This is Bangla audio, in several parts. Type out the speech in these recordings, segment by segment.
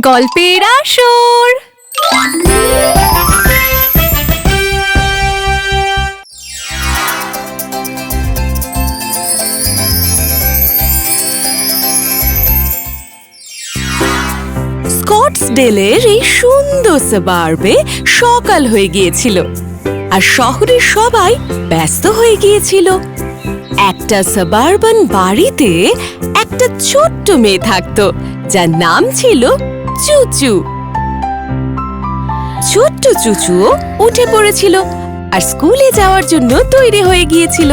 গল্পের আসর। স্কটসডেলের এই সুন্দর সাবার্বে সকাল হয়ে গিয়েছিল, আর শহরের সবাই ব্যস্ত হয়ে গিয়েছিল। একটা সাবারবান বাড়িতে একটা ছোট্ট মেয়ে থাকতো, যার নাম ছিল চুচু। ছোট্ট চুচুও উঠে পড়েছিল আর স্কুলে যাওয়ার জন্য তৈরি হয়ে গিয়েছিল।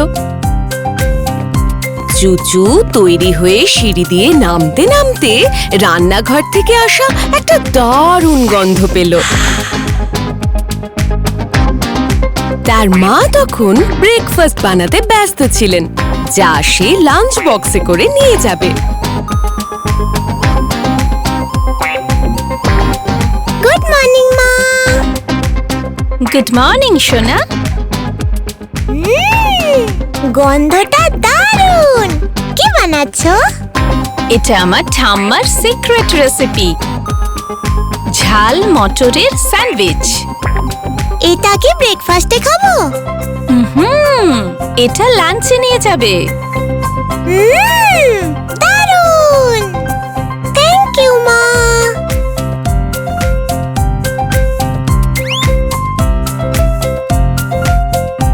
চুচু তৈরি হয়ে সিঁড়ি দিয়ে নামতে নামতে রান্নাঘর থেকে আসা একটা দারুণ গন্ধ পেল। তার মা তখন ব্রেকফাস্ট বানাতে ব্যস্ত ছিলেন। যা সে লাঞ্চ বক্সে করে নিয়ে যাবে। গুড মর্নিং মা গুড মর্নিং সোনা। গন্ধটা দারুণ। কি বানাচ্ছো? এটা আমার ঠাম্মার সিক্রেট রেসিপি ঝাল মটরের স্যান্ডউইচ। এটা কি ব্রেকফাস্টে খাব? হুম। এটা লাঞ্চে নিয়ে যাবে। দারুণ। থ্যাংক ইউ মা।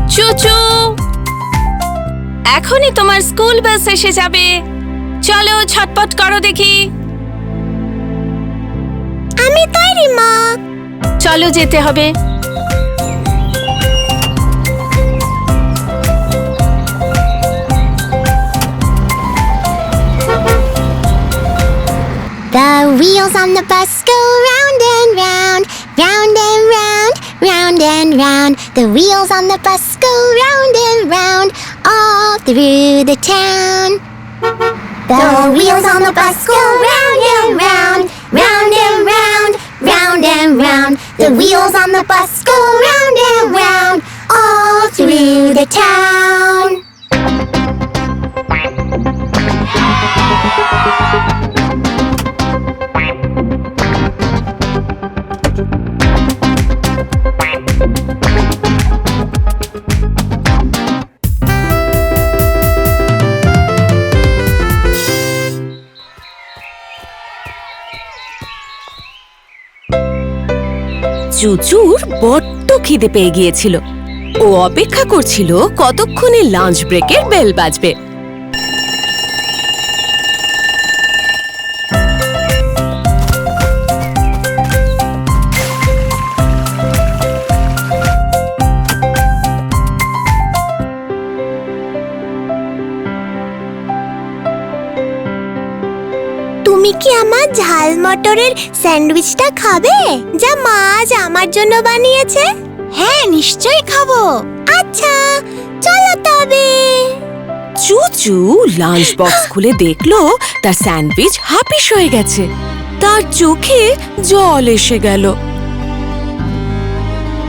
চুচু এখনই তোমার স্কুল বাস এসে যাবে। চলো ছটপট করো দেখি। আমি তৈরি মা। চলো যেতে হবে। Wheels on the bus go round and round, round and round, round and round. The wheels on the bus go round and round, all through the town. The wheels on the bus go round and round, round and round, round and round. The wheels on the bus go round and round, all through the town. চুচুর বড্ড খিদে পেয়ে গিয়েছিল। ও অপেক্ষা করছিল কতক্ষণে লাঞ্চ ব্রেকের বেল বাজবে। কি আমার ঝাল মটরের স্যান্ডউইচটা খাবে? যা মা আজ আমার জন্য বানিয়েছে। হ্যাঁ নিশ্চয়ই খাব। আচ্ছা চলো তবে। চুচু লাঞ্চ বক্স খুলে দেখল তার স্যান্ডউইচ হাপিস হয়ে গেছে। তার চোখে জল এসে গেল।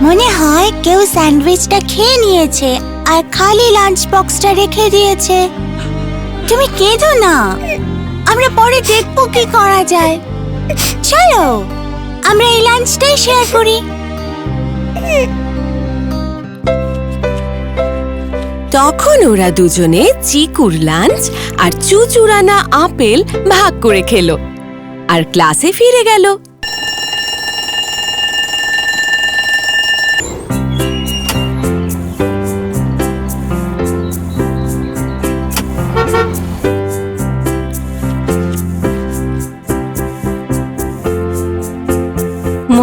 মনে হয় কেউ স্যান্ডউইচটা খেয়ে নিয়েছে আর খালি লাঞ্চ বক্সটা রেখে দিয়েছে। তুমি কেঁদো না। আমরা পরে দেখব কি করা যায়। চলো, আমরা এই লাঞ্চটাই শেয়ার করি। তখন ওরা দুজনে চিকুর লাঞ্চ আর চুচুরানা আপেল ভাগ করে খেলো। আর ক্লাসে ফিরে গেল।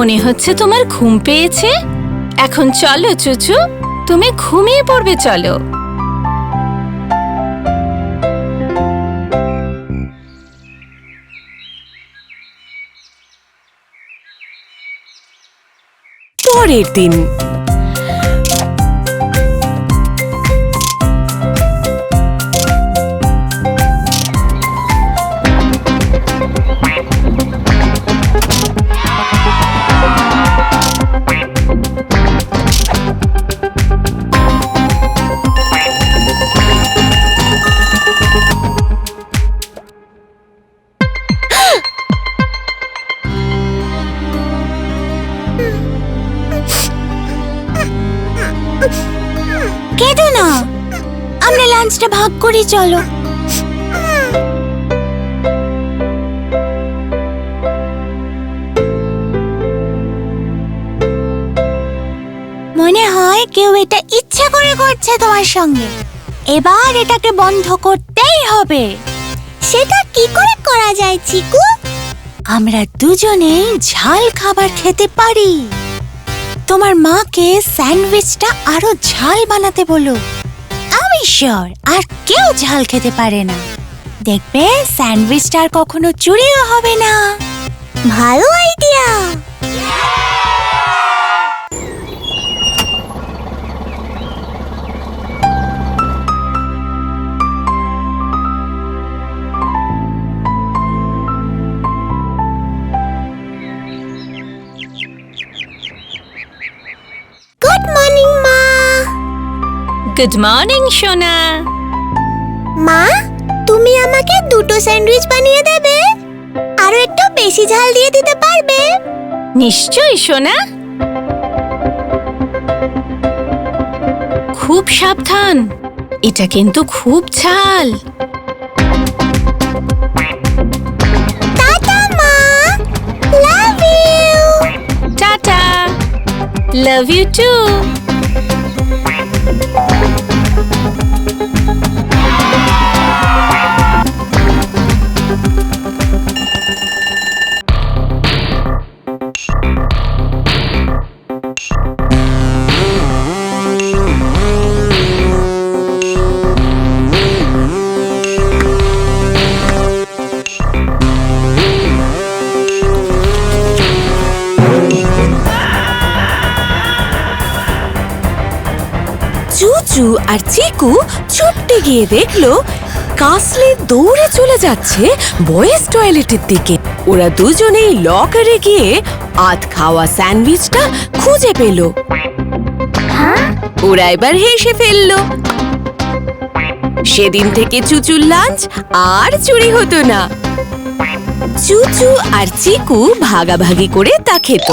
মনে হচ্ছে তোমার ঘুম পেয়েছে? এখন চলো চুচু। তুমি ঘুমিয়ে পড়বে চলো। পরের দিন লাঞ্চটা ভাগ করি চলো। মনে হয় কেউ এটা ইচ্ছা করে করছে তোমার সঙ্গে। এবার এটাকে বন্ধ করতেই হবে। সেটা কি করে করা যায়, চিকু? আমরা দুজনেই ঝাল খাবার খেতে পারি। তোমার মাকে স্যান্ডউইচটা আরও ঝাল বানাতে বলো। আমি শিওর আর কেউ ঝাল খেতে পারে না। দেখবে, স্যান্ডউইচটা আর কখনো চুরিও হবে না। ভালো আইডিয়া গুড মর্নিং সোনা মা তুমি আমাকে দুটো স্যান্ডউইচ বানিয়ে দেবে। আরও একটু বেশি ঝাল দিয়ে দিতে পারবে। নিশ্চয়ই সোনা খুব সাবধান। এটা কিন্তু খুব ঝাল। টাটা মা। Love you tata. Love you too Chuchu আর চিকু ছুটতে গিয়ে দেখল কাসলে দৌড়ে চলে যাচ্ছে বয়েজ টয়লেটের দিকে। ওরা দুজনেই লকারে গিয়ে আধ খাওয়া স্যান্ডউইচটা খুঁজে পেল। ওরা এবার হেসে ফেলল। সেদিন থেকে চুচুর লাঞ্চ আর চুরি হতো না। চুচু আর চিকু ভাগাভাগি করে তা খেত।